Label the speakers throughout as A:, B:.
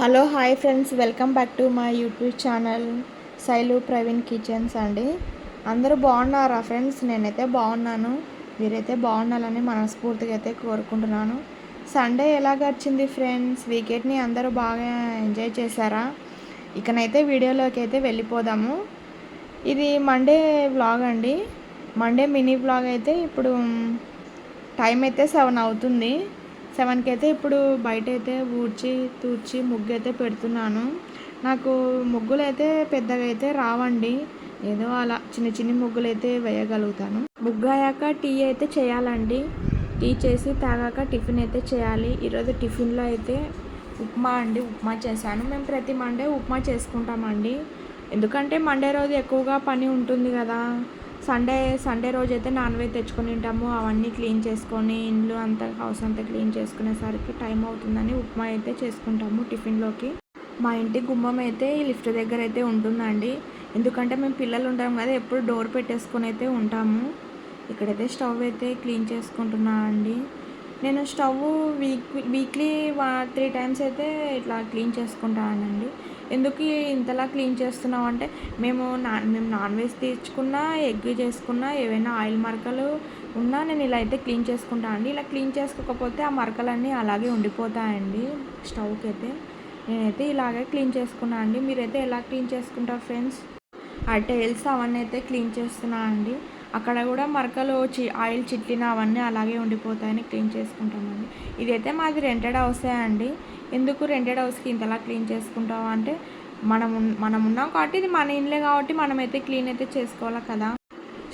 A: Hello hi friends. Welcome back to my YouTube channel Shailu Praveen kitchens అండి. అందరూ బాగున్నారా friends? నేనైతే బాగున్నాను. మీరైతే బాగుండాలని మనస్ఫూర్తిగా అయితే కోరుకుంటున్నాను. సండే ఎలా గడిచింది ఫ్రెండ్స్? వీకెండ్ని అందరూ బాగా ఎంజాయ్ చేశారా? ఇకనైతే వీడియోలోకి అయితే వెళ్ళిపోదాము. ఇది మండే వ్లాగ్ అండి. మండే మినీ వ్లాగ్ అయితే ఇప్పుడు టైం అయితే సెవెన్ అవుతుంది. సెవెన్కి అయితే ఇప్పుడు బయట అయితే ఊడ్చి తూడ్చి ముగ్గు అయితే పెడుతున్నాను. నాకు ముగ్గులు అయితే పెద్దగా అయితే రావండి. ఏదో అలా చిన్న చిన్న ముగ్గులు అయితే వేయగలుగుతాను. ముగ్గు అయ్యాక టీ అయితే చేయాలండి. టీ చేసి తాగాక టిఫిన్ అయితే చేయాలి. ఈరోజు టిఫిన్లో అయితే ఉప్మా అండి. ఉప్మా చేశాను. మేము ప్రతి మండే ఉప్మా చేసుకుంటామండి. ఎందుకంటే మండే రోజు ఎక్కువగా పని ఉంటుంది కదా. సండే సండే రోజు అయితే నాన్ వెజ్ తెచ్చుకొని తింటాము. అవన్నీ క్లీన్ చేసుకొని ఇండ్లు అంతా హౌస్ అంతా క్లీన్ చేసుకునేసరికి టైం అవుతుందని ఉప్మా అయితే చేసుకుంటాము టిఫిన్లోకి. మా ఇంటి గుమ్మం అయితే ఈ లిఫ్ట్ దగ్గర అయితే ఉంటుందండి. ఎందుకంటే మేము పిల్లలు ఉంటాం కదా ఎప్పుడు డోర్ పెట్టేసుకొని అయితే ఉంటాము. ఇక్కడైతే స్టవ్ అయితే క్లీన్ చేసుకుంటున్నా అండి. నేను stove week weekly three times అయితే ఇట్లా క్లీన్ చేసుకుంటానండి. ఎందుకు ఇంతలా క్లీన్ చేస్తున్నాం అంటే మేము నాన్ మేము నాన్ వెజ్ తెచ్చుకున్నా ఎగ్ చేసుకున్నా ఏవైనా ఆయిల్ మరకలు ఉన్నా నేను ఇలా అయితే క్లీన్ చేసుకుంటా అండి. ఇలా క్లీన్ చేసుకోకపోతే ఆ మరకలన్నీ అలాగే ఉండిపోతాయండి స్టవ్కి అయితే నేనైతే ఇలాగే క్లీన్ చేసుకున్నా అండి. మీరైతే ఎలా క్లీన్ చేసుకుంటారు ఫ్రెండ్స్? ఆ టైల్స్ అవన్నీ అయితే క్లీన్ చేస్తున్నా అండి. అక్కడ కూడా మరకలు చి ఆయిల్ చిట్లిన అవన్నీ అలాగే ఉండిపోతాయని క్లీన్ చేసుకుంటామండి. ఇదైతే మాది రెంటెడ్ హౌసే అండి. ఎందుకు రెంటెడ్ హౌస్కి ఇంతలా క్లీన్ చేసుకుంటావు అంటే మనం మనం ఉన్నాం కాబట్టి ఇది మన ఇండ్లే కాబట్టి మనమైతే క్లీన్ అయితే చేసుకోవాలి కదా.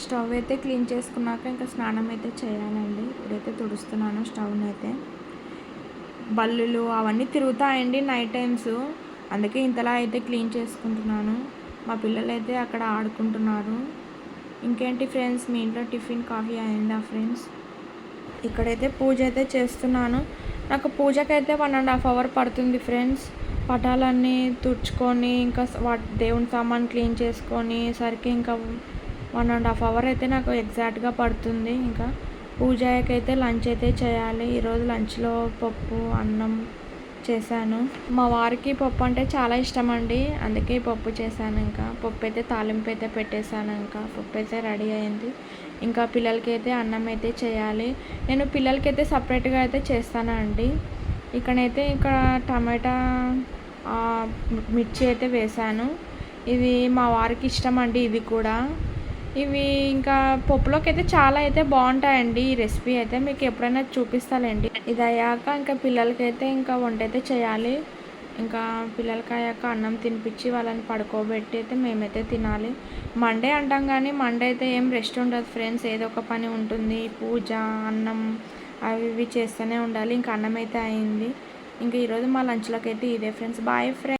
A: స్టవ్ అయితే క్లీన్ చేసుకున్నాక ఇంకా స్నానం అయితే చేయాలండి. ఇప్పుడైతే తుడుస్తున్నాను స్టవ్ని అయితే బల్లులు అవన్నీ తిరుగుతాయండి నైట్ టైమ్స్. అందుకే ఇంతలా అయితే క్లీన్ చేసుకుంటున్నాను. మా పిల్లలైతే అక్కడ ఆడుకుంటున్నారు. ఇంకేంటి ఫ్రెండ్స్ మీ ఇంట్లో టిఫిన్ కాఫీ అయిందా ఫ్రెండ్స్? ఇక్కడైతే పూజ అయితే చేస్తున్నాను. నాకు పూజకైతే వన్ అండ్ హాఫ్ అవర్ పడుతుంది ఫ్రెండ్స్. పటాలన్నీ తుడుచుకొని ఇంకా వాటి దేవుని సామాన్ క్లీన్ చేసుకొని సరికి ఇంకా వన్ అండ్ హాఫ్ అవర్ అయితే నాకు ఎగ్జాక్ట్గా పడుతుంది. ఇంకా పూజకైతే లంచ్ అయితే చేయాలి. ఈరోజు లంచ్లో పప్పు అన్నం చేశాను. మా వారికి పప్పు అంటే చాలా ఇష్టం అండి అందుకే పప్పు చేశాను ఇంకా. పప్పు అయితే తాలింపు అయితే పెట్టేశాను ఇంకా. పప్పు అయితే రెడీ అయింది. ఇంకా పిల్లలకి అయితే అన్నం అయితే చేయాలి. నేను పిల్లలకి అయితే సపరేట్గా అయితే చేస్తాను అండి. ఇక్కడైతే ఇక్కడ టమాటా మిర్చి అయితే వేశాను. ఇది మా వారికి ఇష్టం అండి ఇది కూడా. ఇవి ఇంకా పప్పులోకి అయితే చాలా అయితే బాగుంటాయండి. ఈ రెసిపీ అయితే మీకు ఎప్పుడైనా చూపిస్తానండి ఇది అయ్యాక ఇంకా పిల్లలకైతే ఇంకా వంట అయితే చేయాలి. ఇంకా పిల్లలకి అయ్యాక అన్నం తినిపించి వాళ్ళని పడుకోబెట్టి అయితే మేమైతే తినాలి. మండే అంటాం కానీ మండే అయితే ఏం రెస్ట్ ఉండదు ఫ్రెండ్స్. ఏదో ఒక పని ఉంటుంది. పూజ అన్నం అవి ఇవి చేస్తూనే ఉండాలి. ఇంకా అన్నం అయితే అయింది. ఇంకా ఈరోజు మా లంచ్లోకి అయితే ఇదే ఫ్రెండ్స్. Bye friends.